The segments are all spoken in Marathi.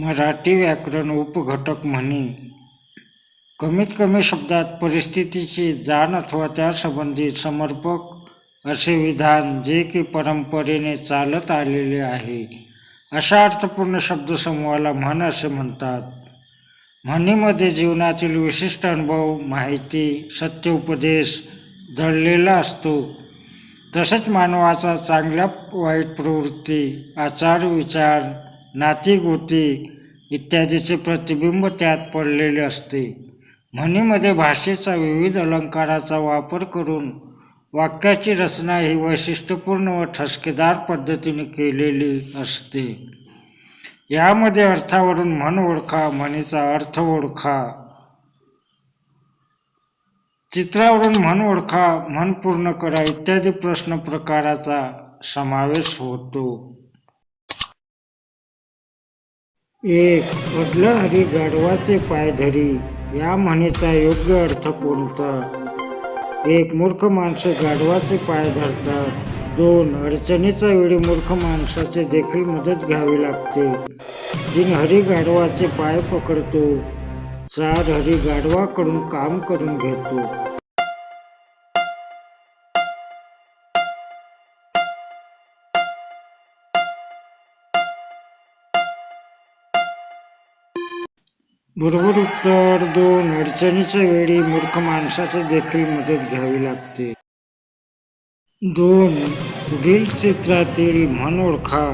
मराठी व्याकरण उपघटक म्हणी. कमीत कमी शब्दात परिस्थितीची जाण अथवा त्यासंबंधी समर्पक असे विधान जे की परंपरेने चालत आलेले आहे अशा अर्थपूर्ण शब्दसमूहाला म्हण असे म्हणतात. म्हणीमध्ये जीवनातील विशिष्ट अनुभव माहिती सत्य उपदेश दडलेला असतो. तसेच मानवाचा चांगल्या वाईट प्रवृत्ती आचार विचार नातीगुती इत्यादीचे प्रतिबिंब त्यात पडलेले असते. म्हणीमध्ये भाषेचा विविध अलंकाराचा वापर करून वाक्याची रचना ही वैशिष्ट्यपूर्ण व ठसकेदार पद्धतीने केलेली असते. यामध्ये अर्थावरून म्हण ओळखा म्हणीचा अर्थ ओळखा. चित्रावरून म्हण ओळखा म्हण पूर्ण करा इत्यादी प्रश्न प्रकाराचा समावेश होतो. एक अडलं हरी गाढवाचे पाय धरी या म्हणीचा योग्य अर्थ कोणता? एक मूर्ख माणसे गाढवाचे पाय धरतात. दोन अडचणीच्या वेळी मूर्ख माणसाचे देखील मदत घ्यावी लागते. तीन हरी गाढवाचे पाय पकडतो. चार हरी गाढवाकडून काम करून घेतो. बरोबर उत्तर दोन अडचणीच्या वेळी मूर्ख माणसाची देखील मदत घ्यावी लागते. दोन पुढील चित्रातील म्हण ओळखा.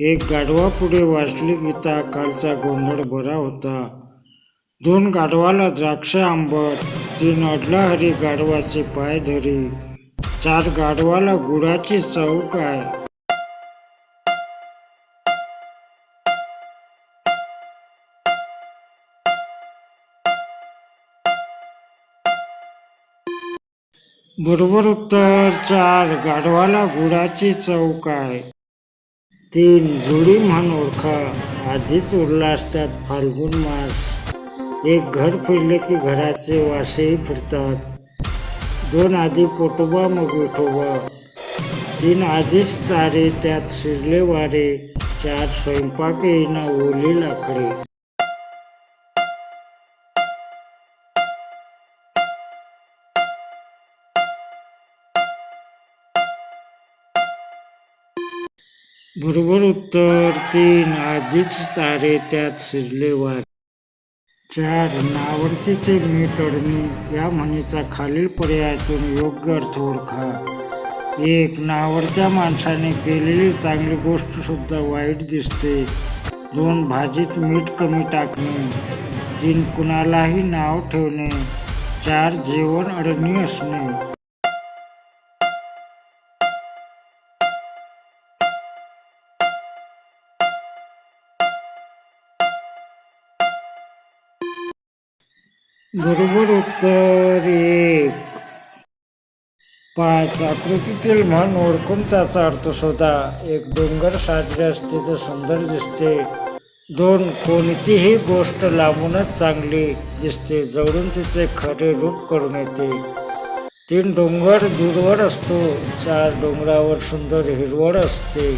एक गाढवा पुढे वाचली गीता कालचा गोंधळ बरा होता. दोन गाढवाला द्राक्ष आंबट. तीन अडला हरी गाढवाचे पाय धरी. चार गाढवाला गुळाची चव काय? बरोबर उत्तर चार गाढवाला गुळाची चव काय? तीन जुडी म्हण ओळखा. आधीच उरला असतात फाल्गुन मास. एक घर फिरले की घराचे वासेही फिरतात. दोन आधी पोटोबा मग विठोबा. तीन आधीच तारे त्यात शिरले वारे. चार स्वयंपाक येईना ओली लाकडे. बरोबर उत्तर तीन. आधीच तारे त्यात शिरले वार. चार. नावर्तीचे मी टळणी या म्हणीचा खालील पर्यायातून योग्य अर्थ ओळखा. एक. नावडत्या माणसाने केलेली चांगली गोष्ट सुद्धा वाईट दिसते. दोन. भाजीत मीठ कमी टाकणे. तीन. कुणालाही नाव ठेवणे. चार. जेवण अडणी असणे. बरोबर उत्तर एक पाच आकृतीतील म्हण ओळखून त्याचा अर्थ शोधा. एक डोंगर साजरे असते तर सुंदर दिसते. दोन कोणतीही गोष्ट लांबूनच चांगली दिसते जवळून तिचे खरे रूप करून येते. तीन डोंगर दूरवर असतो. चार डोंगरावर सुंदर हिरवळ असते.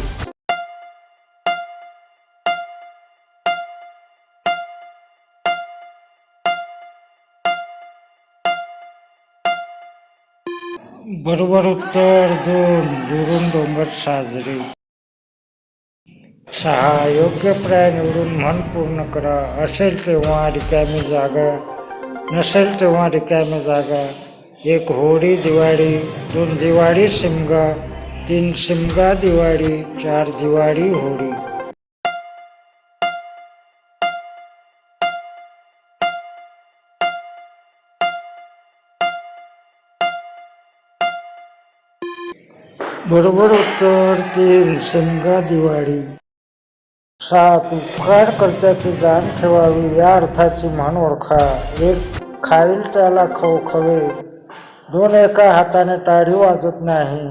बरोबर उत्तर दोन दुरून डोंगर साजरे. सहा योग्य पर्याय निवडून मन पूर्ण करा. असेल तेव्हा रिकामी जागा. नसेल तेव्हा रिकामी जागा. एक होळी दिवाळी दोन दिवाळी शिमगा तीन शिमगा दिवाळी चार दिवाळी होळी बरोबर उत्तर तीन शेंगा दिवाळी. सात उपकार कर्त्याची जाण ठेवावी या अर्थाची म्हण ओळखा. एक खाईल त्याला खवखवे दोन एका हाताने टाळी वाजत नाही.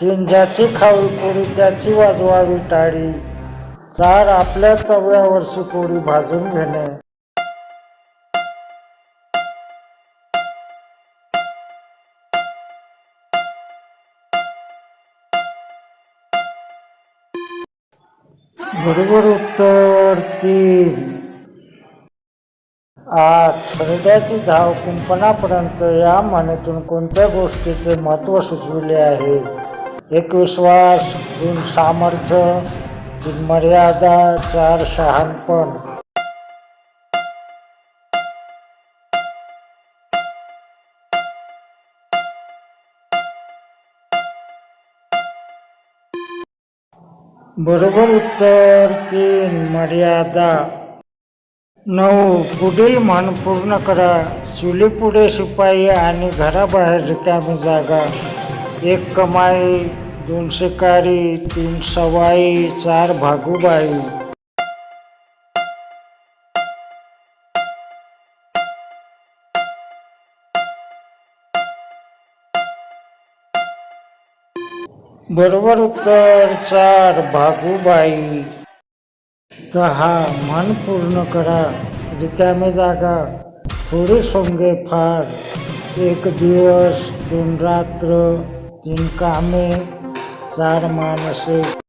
तीन ज्याची खावी पोळी त्याची वाजवावी टाळी. चार आपल्या तव्यावरची पोळी भाजून घेणे. बरोबर उत्तर तीन आठ हृदयाची धाव कुंपणापर्यंत या म्हणीतून कोणत्या गोष्टीचे महत्त्व सुचविले आहे? एक विश्वास दोन सामर्थ्य तीन मर्यादा चार शहाणपण. बरोबर उत्तर तीन मर्यादा. नऊ पुढील म्हण पूर्ण करा. चुलीपुढे शिपाई आणि घराबाहेर रिकामी जागा. एक कमाई दोन शिकारी तीन सवाई चार भागूबाई. बरोबर उत्तर चार भागूबाई. दहा मन पूर्ण करा. रिकामे जागा थोडे सोंगे फार. एक दिवस दोन रात्र तीन कामे चार माणसे.